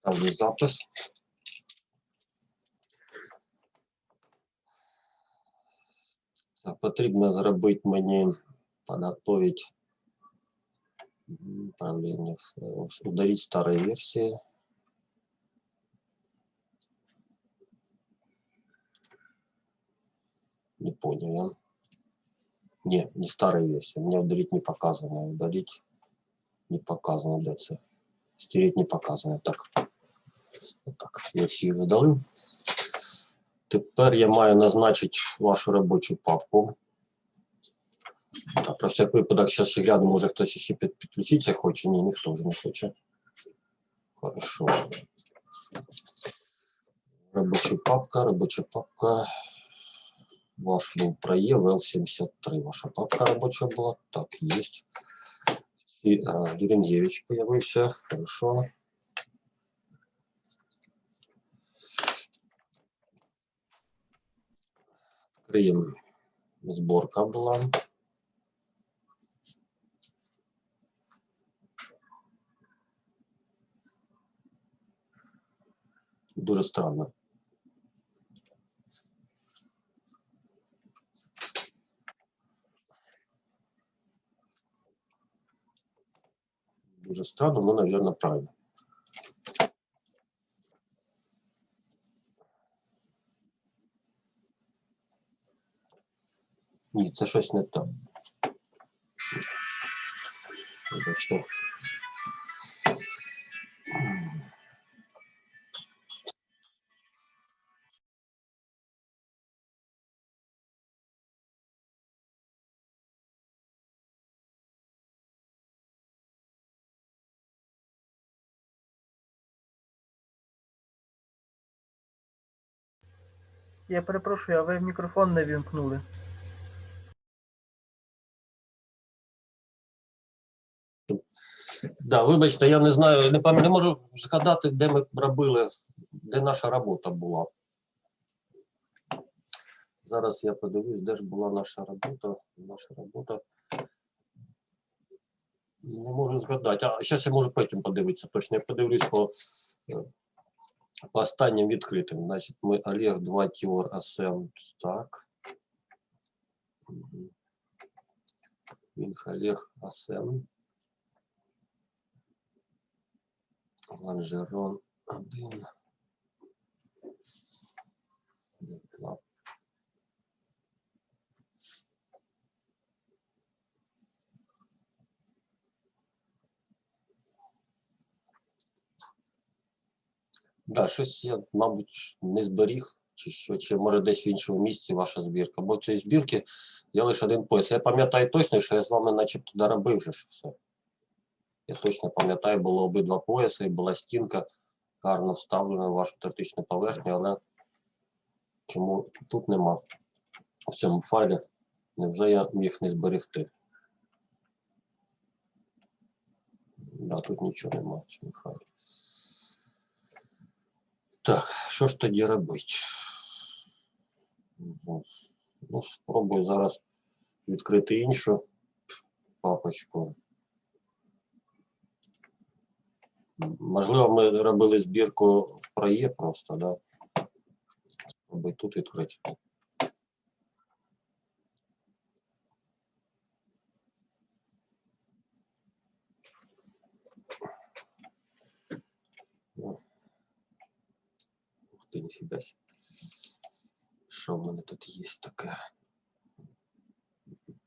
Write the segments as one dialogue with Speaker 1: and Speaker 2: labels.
Speaker 1: Ставлю запис. Так, Потрібно зробити мені, підготовити м, управління, е, удалить старі версії. Не понял я. Не, не старая версия. Мне удалить не показано. Удалить не показано. Да, це. Стереть не показано. Так. Так, версії видали. Тепер я маю назначити вашу робочу папку. Так, про всяк випадок зараз ще гляну, може хтось ще під, підключитися хоче. Ні, ніхто вже не хоче. Хорошо. Робоча папка, робоча папка. Ваш був проєв Л-73. Ваша папка робоча була. Так, есть. І а, Єренгевич появився. Хорошо. Крим. Зборка була. Дуже странно. Дуже странно, ну, наверное, правильно. Ні, це щось не так. Вибачте.
Speaker 2: Я перепрошую, а ви мікрофон не вімкнули.
Speaker 1: Да, вибачте, я не знаю, не пам'ятаю, не можу згадати, де ми робили, де наша робота була. Зараз я подивлюсь, де ж була наша робота. Наша робота. Не можу згадати. А зараз я можу потім подивитися. Точно я подивлюсь по, е, Останнім открытым, значит, мы Олег 2 Тіор Асем. Так. Мінх Олег Асем. Ланжерон 1. Да, щось я, мабуть, не зберіг, чи що, чи може десь в іншому місці ваша збірка. Бо цієї збірки я лише один пояс. Я пам'ятаю точно, що я з вами начебто доробив вже все. Я точно пам'ятаю, було обидва пояси, і була стінка гарно вставлена в вашу теоретичну поверхню, але чому тут нема в цьому файлі? Невже я міг не зберегти? Да, тут нічого нема в цьому файлі. Так, що ж тоді робити? Ну, Ну, спробую зараз відкрити іншу папочку. Можливо, ми робили збірку в проє просто, да? Спробуй тут відкрити. ти, ніфіга сі. Що в мене тут є таке?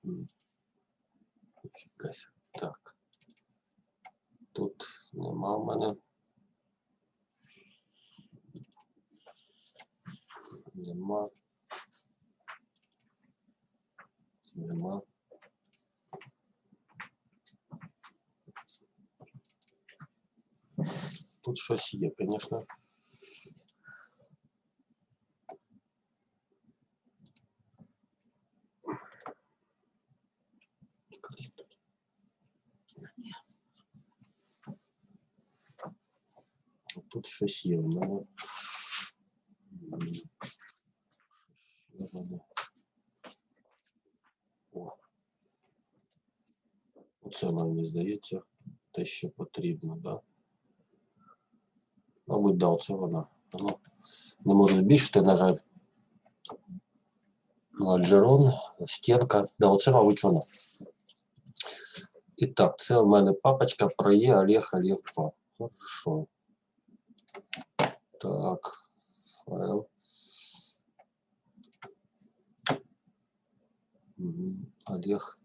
Speaker 1: М. Ніфіга сі. Так. Тут нема в мене. Нема. Нема. Тут щось є, звісно. Щось є в мене. Що в? О. Оце мені здається те, що потрібно, да? Мабуть, да, оце вона. Ну, не можу збільшити, на жаль. Ладжерон, стінка. Да, оце, мабуть, вона. І так, це у мене папочка про Є Олег Олег 2. Хорошо. Так. Файл. Олег.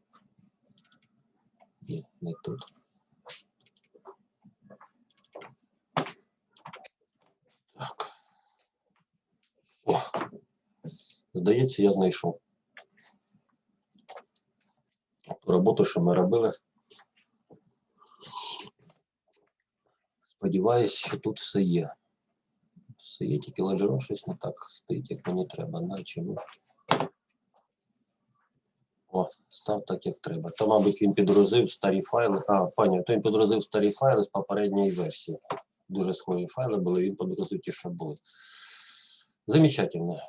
Speaker 1: Ні, не тут. Так. О. Здається, я знайшов. Роботу, що ми робили. Сподіваюсь, що тут все є. Все є, тільки ладжерон щось не так стоїть, як мені треба. На чому? О, став так, як треба. То, мабуть, він підгрузив старі файли. А, пані, то він підгрузив старі файли з попередньої версії. Дуже схожі файли були, він підгрузив ті, що були. Замечательно.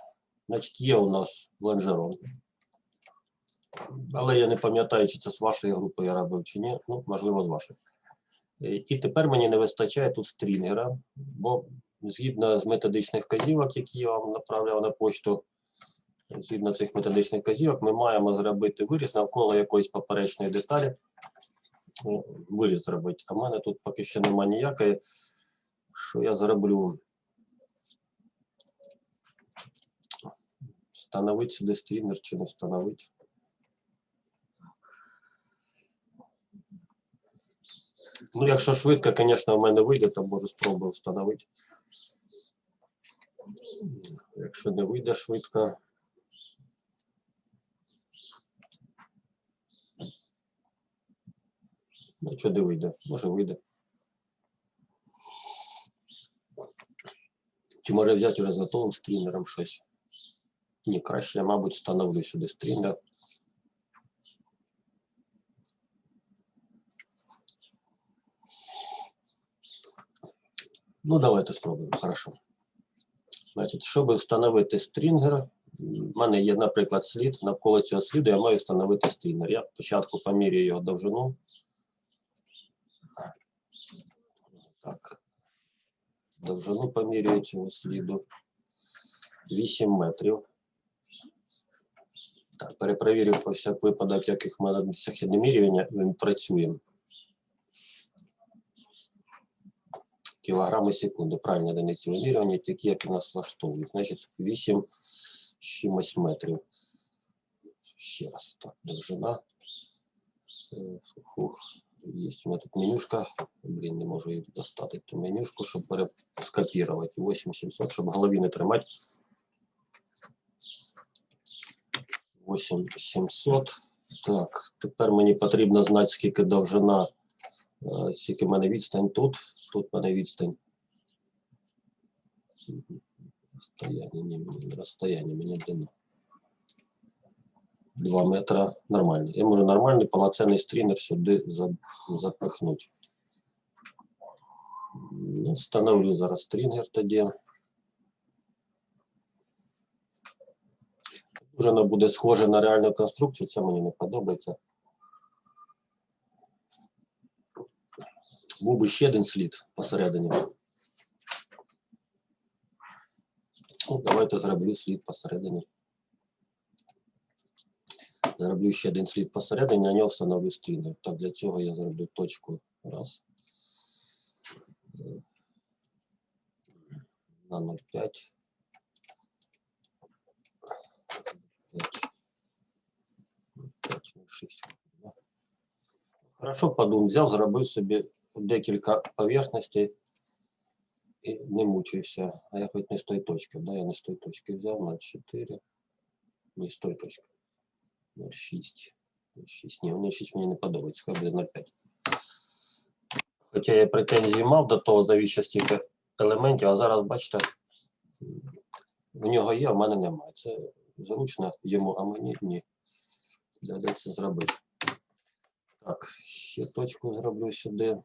Speaker 1: Значить, є у нас лонжерон. Але я не пам'ятаю, чи це з вашої групи я робив, чи ні. Ну, можливо, з вашої. Е, І тепер мені не вистачає тут стрінгера, бо згідно з методичних вказівок, які я вам направляв на почту, згідно цих методичних вказівок, ми маємо зробити виріз навколо якоїсь поперечної деталі. Е, Виріз зробити. А в мене тут поки що немає ніякої. Що я зроблю? Встановити сюди стрімер чи не встановити? Ну, якщо швидко, звісно, в мене вийде, то можу спробую встановити. Якщо не вийде швидко. Ну, не вийде, може вийде. Чи може взяти вже з готовим стрімером щось? Ні, краще я, мабуть, встановлю сюди стрімер. Ну, давайте спробуємо. Хорошо. Значить, щоб встановити стрінгер, в мене є, наприклад, слід. Навколо цього сліду я маю встановити стрінгер. Я спочатку поміряю його довжину. Так. Довжину поміряю цього сліду. 8 метрів. Так, перепровірю по всяк випадок, яких методах міряння він працює. Кілограми секунди. Правильні одиниці вимірювання, такі, як у нас влаштовують. Значить, 8 з чимось метрів. Ще раз, так, довжина. Е, Фух, є у мене тут менюшка. Блін, не можу її достати ту менюшку, щоб перескопірувати. 8700, щоб в голові не тримати. 8700. Так, тепер мені потрібно знати, скільки довжина, скільки в мене відстань тут. Тут в мене відстань. Розстояння, ні, розстояння, мені длина. 2 метра нормально. Я можу нормальний повноцінний стрінер сюди запихнути. Ну, встановлю зараз стрінгер тоді. Дуже воно буде схоже на реальну конструкцію, це мені не подобається. Був би ще один слід посередині. Ну, давайте зроблю слід посередині. Зроблю ще один слід посередині, на нього встановлю стрінер. Так, для цього я зроблю точку раз. Е, На 0,5. 5, 6. Хорошо подумав, взяв, зробив собі декілька поверхностей і не мучився. А я хоч не з тої точки, да, я не з тої точки взяв 0,4. Не з тої точки. 0,6. 0,6. Ні, 0,6 мені не подобається, хай буде 0,5. Хоча я претензії мав до того завіщо стільки елементів, а зараз, бачите, в нього є, а в мене немає. Це зручно йому, а мені ні. Доведеться зробити. Так, ще точку зроблю сюди.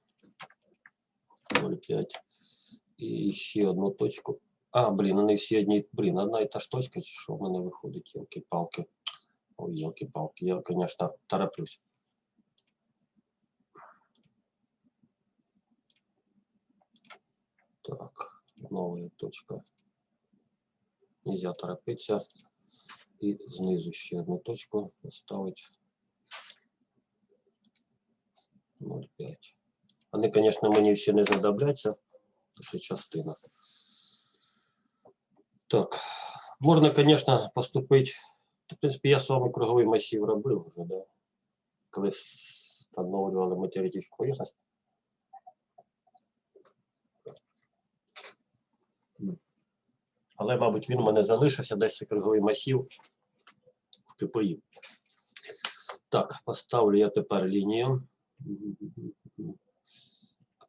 Speaker 1: 0,5. І ще одну точку. А, блін, вони всі одні. Блін, одна і та ж точка, чи що в мене виходить, ялки-палки. Ой, ялки-палки. Я, звісно, тороплюсь. Так, Нова точка. Нельзя торопитися. І знизу ще одну точку поставити. 0,5. Вони, звісно, мені всі не задобляться, то частина. Так, можна, звісно, поступити. В принципі, я з вами круговий масив робив вже, да? коли встановлювали матеріалістичну поверхність. Але, мабуть, він у мене залишився десь цей круговий масив в КПІ. Так, поставлю я тепер лінію.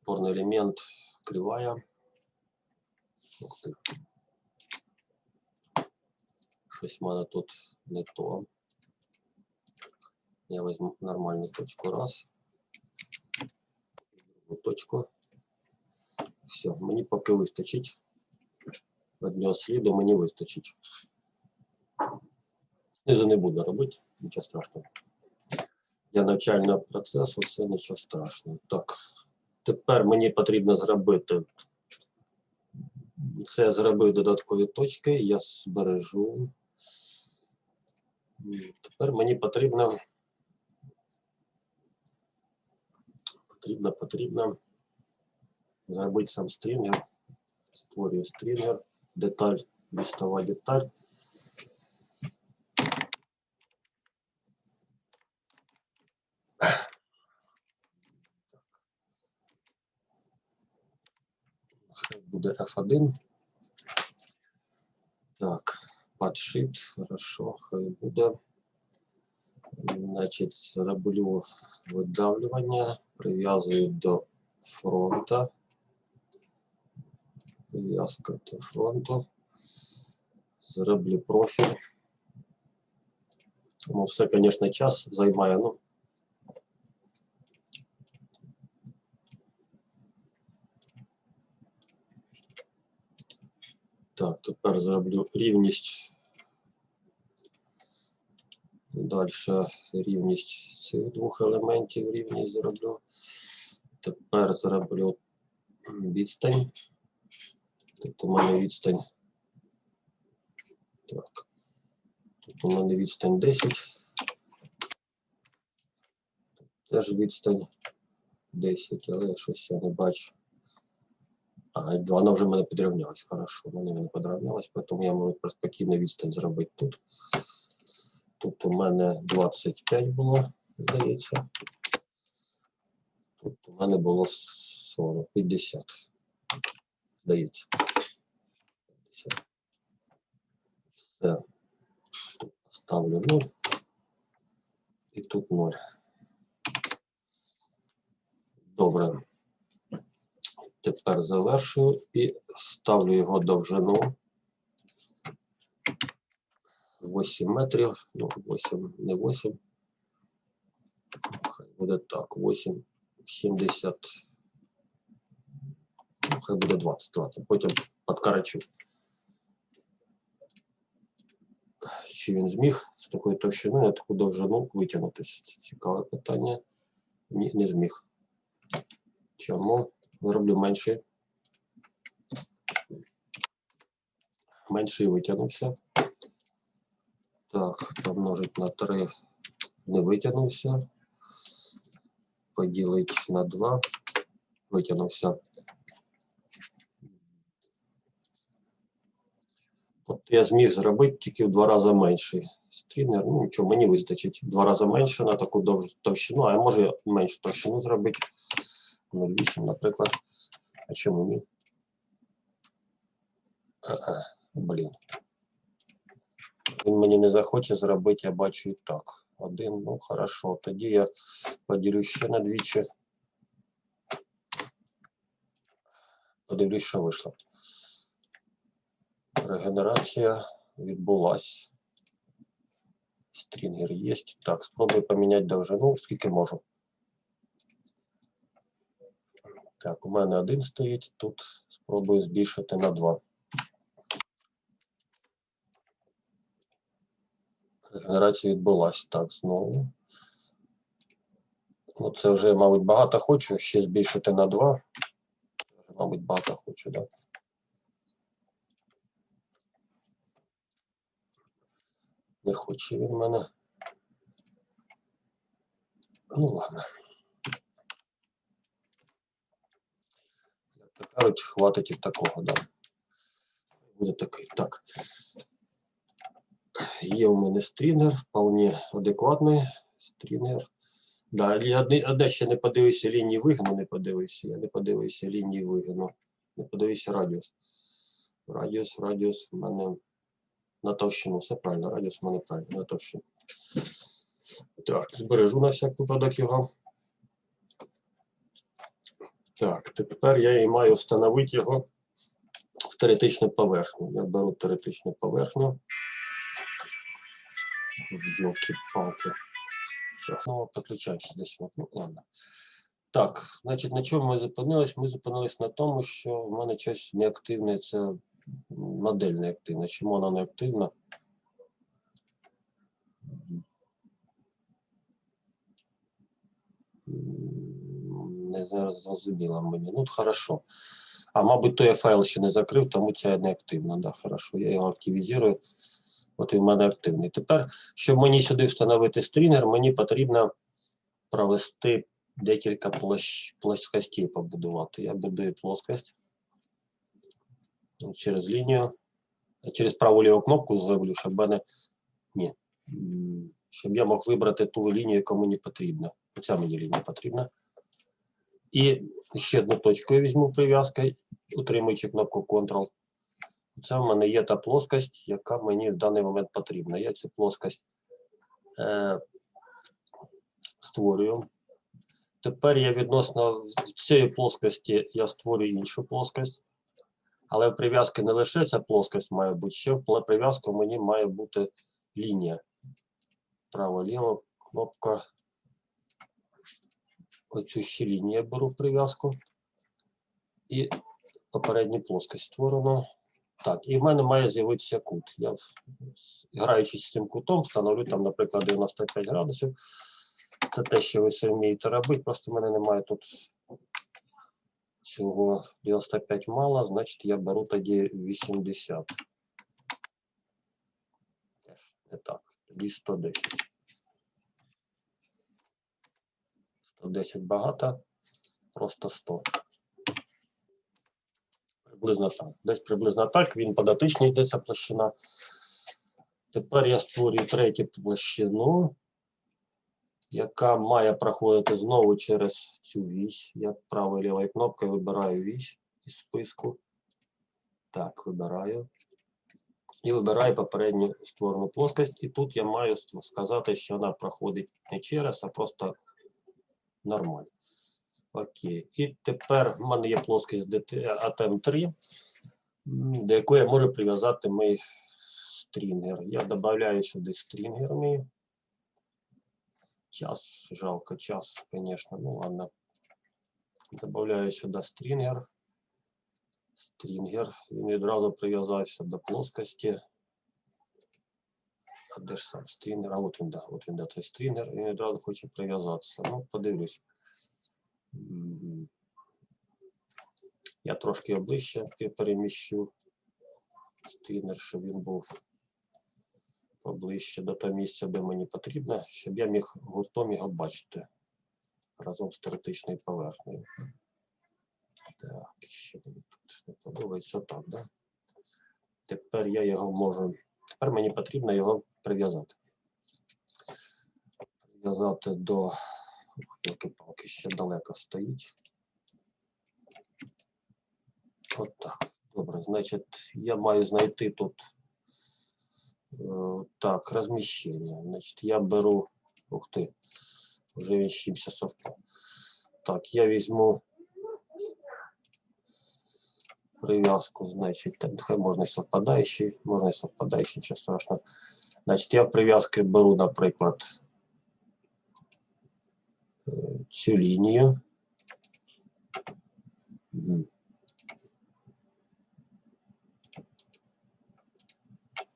Speaker 1: Опорний елемент кривая. Ух ти. Щось в мене тут не то. Я візьму нормальну точку. Раз. Другу точку. Все, мені поки вистачить. Одного сліду мені вистачить. Знизу не буду робити, нічого страшного. Для навчального процесу все нічого страшного. Так, Тепер мені потрібно зробити. Це зробив додаткові точки, я збережу. Тепер мені потрібно. Потрібно, потрібно зробити сам стрінгер. Створюю стрінгер, деталь, листова деталь. буде F1. Так, подшит, хорошо, хай буде. Значить, роблю видавлювання, прив'язую до фронта. Прив'язка до фронту. Зроблю профіль. Тому все, звісно, час займає. Ну, Так, тепер зроблю рівність. Далі рівність цих двох елементів рівність зроблю. Тепер зроблю відстань. Тут у мене відстань. Так. Тут у мене відстань 10. Теж відстань 10, але я щось я не бачу. А, вона вже в мене підрівнялась, хорошо. Вона не підрівнялась, тому я можу перспективну відстань зробити тут. Тут у мене 25 було, здається. Тут у мене було 40, 50. Здається. 50. Все. Ставлю 0. І тут 0. Добре. Тепер завершую і ставлю його довжину 8 метрів, ну 8, не 8. Хай буде так, 8, 70. Ну, хай буде 20, 20. Потім підкорочу. Чи він зміг з такою товщиною на таку довжину витягнутися? Це цікаве питання. Ні, не зміг. Чому? Зроблю менший. Менший витягнувся. Так, помножить на 3 не витягнувся. Поділить на 2. Витягнувся. От я зміг зробити тільки в два рази менший. Стрінер, ну нічого, мені вистачить. Два рази менше на таку дов- товщину, а я можу меншу товщину зробити. 0,8, наприклад. А чому ні? Ага, блін. Він мені не захоче зробити, я бачу і так. Один, ну хорошо. Тоді я поділю ще на двічі. Подивлюсь, що вийшло. Регенерація відбулась. Стрінгер є. Так, спробую поміняти довжину, скільки можу. Так, у мене один стоїть, тут спробую збільшити на два. Генерація відбулася так знову. Ну, це вже, мабуть, багато хочу, ще збільшити на 2. Мабуть, багато хочу, так. Не хоче він мене. Ну ладно. Кажуть, хватить і такого, да. Буде такий. Так. Є у мене стрінер, вполне адекватний стрінер. Да, одне, одне ще не подивився лінії вигину, не подивився. Я не подивився лінії вигину. Не подивився радіус. Радіус, радіус в мене на товщину. Все правильно, радіус в мене правильно, на товщину. Так, збережу на всяк випадок його. Так, тепер я і маю встановити його в теоретичну поверхню. Я беру теоретичну поверхню. Ёлки-палки. Сейчас, снова подключаюся десь. Ну, ладно. Так, значить, на чому ми зупинились? Ми зупинились на тому, що в мене щось неактивне, це модель неактивна. Чому вона неактивна? Не зрозуміло мені. Ну, хорошо. А мабуть, той я файл ще не закрив, тому ця не активна. Да, хорошо. Я його активізую. От він в мене активний. Тепер, щоб мені сюди встановити стрінер, мені потрібно провести декілька площ, плоскостей побудувати. Я будую плоскость через лінію, через праву ліву кнопку зроблю, щоб мене ні. Щоб я мог вибрати ту лінію, яка мені потрібна. Оця мені лінія потрібна. І ще одну точку я візьму прив'язкою, утримуючи кнопку Ctrl. Це в мене є та плоскость, яка мені в даний момент потрібна. Я цю плоскость е, створюю. Тепер я відносно цієї плоскості я створюю іншу плоскость. Але в прив'язки не лише ця плоскость має бути, ще в прив'язку мені має бути лінія. Право-ліво, кнопка. Оцю ще лінію я беру в прив'язку. І попередню плоскость створено. Так, і в мене має з'явитися кут. Я, граючись з цим кутом, встановлю там, наприклад, 95 градусів. Це те, що ви самі вмієте робити, просто в мене немає тут цього 95 мало, значить я беру тоді 80. Теж не так, тоді 110. 110 багато, просто 100. Приблизно так. Десь приблизно так. Він податичний йдеться площина. Тепер я створюю третю площину, яка має проходити знову через цю вісь. Я правою лівою кнопкою вибираю вісь із списку. Так, вибираю. І вибираю попередню створену плоскость. І тут я маю сказати, що вона проходить не через, а просто нормально. Окей. І тепер в мене є плоскость ATM3, до якої я можу прив'язати мій стрінгер. Я додаю сюди стрінгер мій. Час, жалко час, звісно, ну ладно. Добавляю сюди стрінгер. Стрінгер. Він відразу прив'язався до плоскості. Де ж сам стрінгер? А от він, да, от він, да, цей стрінгер. Він відразу хоче прив'язатися. Ну, подивлюсь. Я трошки оближче пе- переміщу стрінер, щоб він був поближче до того місця, де мені потрібно, щоб я міг гуртом його бачити разом з теоретичною поверхнею. Так, мені тут не подобається так, да? Тепер я його можу. Тепер мені потрібно його прив'язати. Прив'язати до. Ух, Палки ще далеко стоїть. От так. Добре, значить, я маю знайти тут е, так, розміщення. Значить, я беру. Ух ти, вже він чимся совпав. Так, я візьму прив'язку, значить, хай можна і совпадаючий, можна і совпадаючий, нічого страшного. Значить, я в прив'язки беру, наприклад, е, цю лінію. Мгм.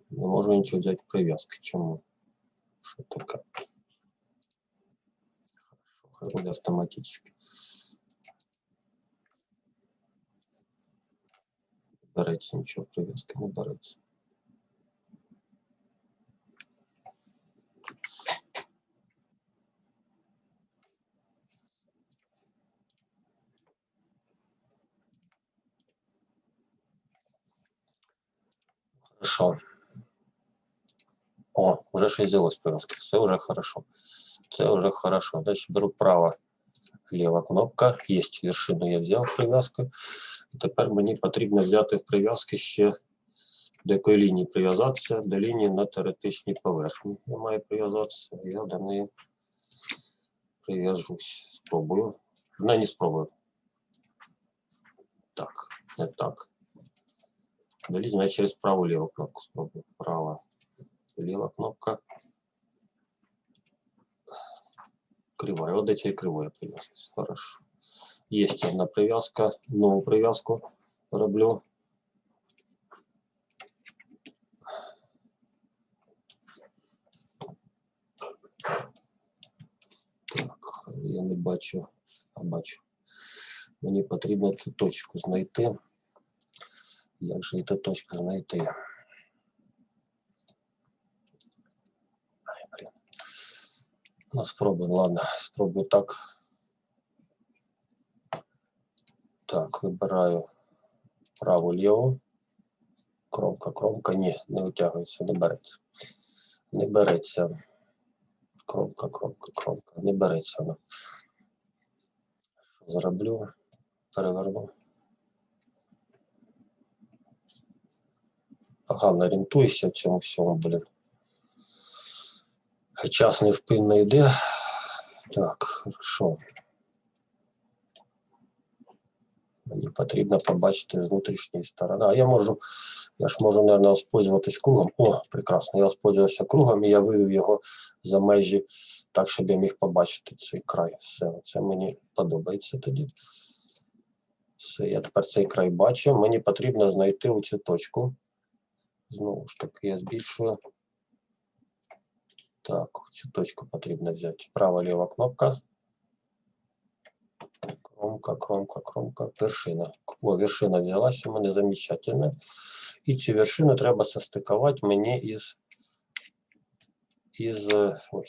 Speaker 1: Не можу нічого взяти в прив'язки. Чому? Що таке? Хорошо, хай буде автоматично. Береться нічого, прив'язки не береться. Хорошо. О, уже щось взялось прив'язки. Це вже хорошо. Це вже хорошо. Дальше беру право, ліва кнопка. Є вершину, я взяв прив'язку. І тепер мені потрібно взяти в прив'язки ще до якої лінії прив'язатися, до лінії на теоретичній поверхні. Я маю прив'язатися, я до неї прив'яжусь. Спробую. Не, не спробую. Так, не так. До лінії, я через праву ліву кнопку спробую. Права, ліва кнопка. Кривая. Вот до цієї кривої прив'язуюсь. Хорошо. Есть одна прив'язка. Нову прив'язку роблю. Так, я не бачу, а бачу. Мені потрібно цю точку знайти. Як же цю точку знайти? Ай. Ну, спробуємо, ладно, спробую так. Так, вибираю праву ліву. Кромка, кромка, ні, не витягується, не береться. Не береться. Кромка, кромка, кромка. Не береться вона. Що зроблю? Переверну. Погано орієнтуюся в цьому всьому, блін. Час невпинно йде. Так, хорошо. Мені потрібно побачити з внутрішньої сторони. А я можу, я ж можу, мабуть, воспользуватись кругом. О, прекрасно. Я воспользувався кругом і я вивів його за межі так, щоб я міг побачити цей край. Все, це мені подобається тоді. Все, я тепер цей край бачу. Мені потрібно знайти оцю точку. Знову ж таки, я збільшую. Так, цю точку потрібно взяти. Права ліва кнопка. Кромка, кромка, кромка, вершина. О, вершина взялася у мене замечательно. І цю вершину треба состикувати мені із, із, е, ой,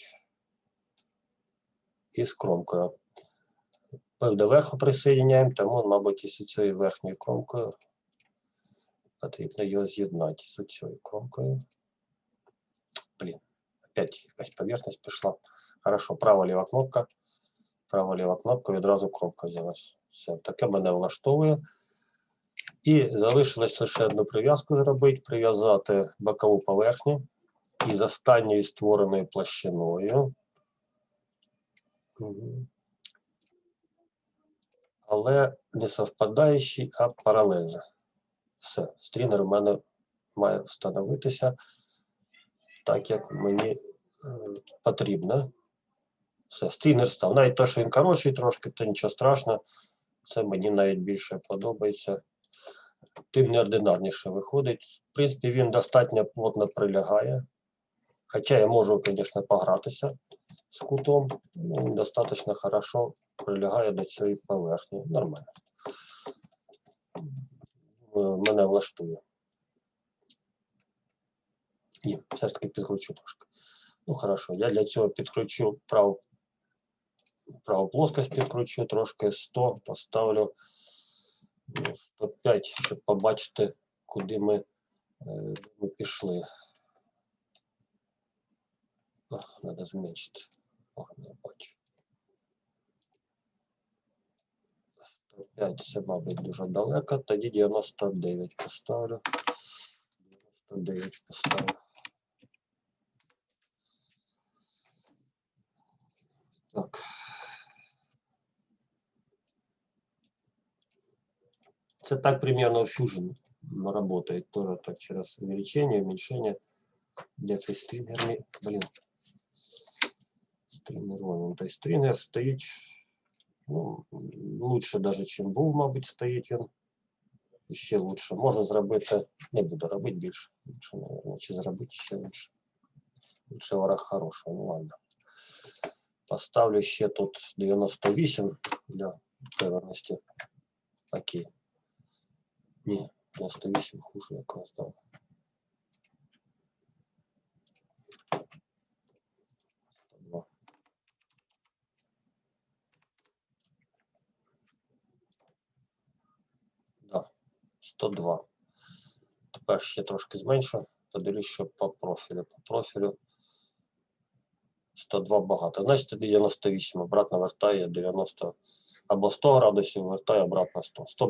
Speaker 1: із кромкою. Ми до верху присоединяємо, тому, мабуть, із цією верхньою кромкою потрібно його з'єднати з цією кромкою. Блін, опять якась поверхність пішла. Хорошо, права-ліва кнопка. Права-ліва кнопка, відразу кромка взялась. Все, таке мене влаштовує. І залишилось лише одну прив'язку зробити, прив'язати бокову поверхню із останньою створеною площиною. Але не совпадаючі, а паралельно. Все, стрінер у мене має встановитися так, як мені е, потрібно. Все, стрінер став. Навіть те, що він коротший трошки, то нічого страшного. Це мені навіть більше подобається. Тим неординарніше виходить. В принципі, він достатньо плотно прилягає. Хоча я можу, звісно, погратися з кутом. ну, Він достатньо хорошо прилягає до цієї поверхні. Нормально. Е, Мене влаштує. Ні, все ж таки підкручу трошки. Ну, хорошо. Я для цього підкручу праву, праву плоскость підкручу, трошки 100 поставлю ну, 105, щоб побачити, куди ми, е, ми пішли. О, Надо зменшити. О, не бачу. 105 це, мабуть, дуже далеко. Тоді 99 поставлю. 99 поставлю. Так. Это так примерно Fusion работает. Тоже так через увеличение, уменьшение. Где-то стримерный, блин. Стример, вон, то есть стример стоит, ну, лучше даже, чем був, мабуть, стоїть він. І ще лучше. Можна зробити, не буду робити більше. Лучше, наверное, чи зробити ще лучше. Лучше ворог хороший, ну ладно. Поставлю ще тут 98 для певності. Окей. Ні, 98 хуже якраз дав. 102. Тепер ще трошки зменшу. Подивлюсь, що по профілю. По профілю 102 багато. Значить, 98 обратно вертає 90 або 100 градусів, вертає обратно 100. 100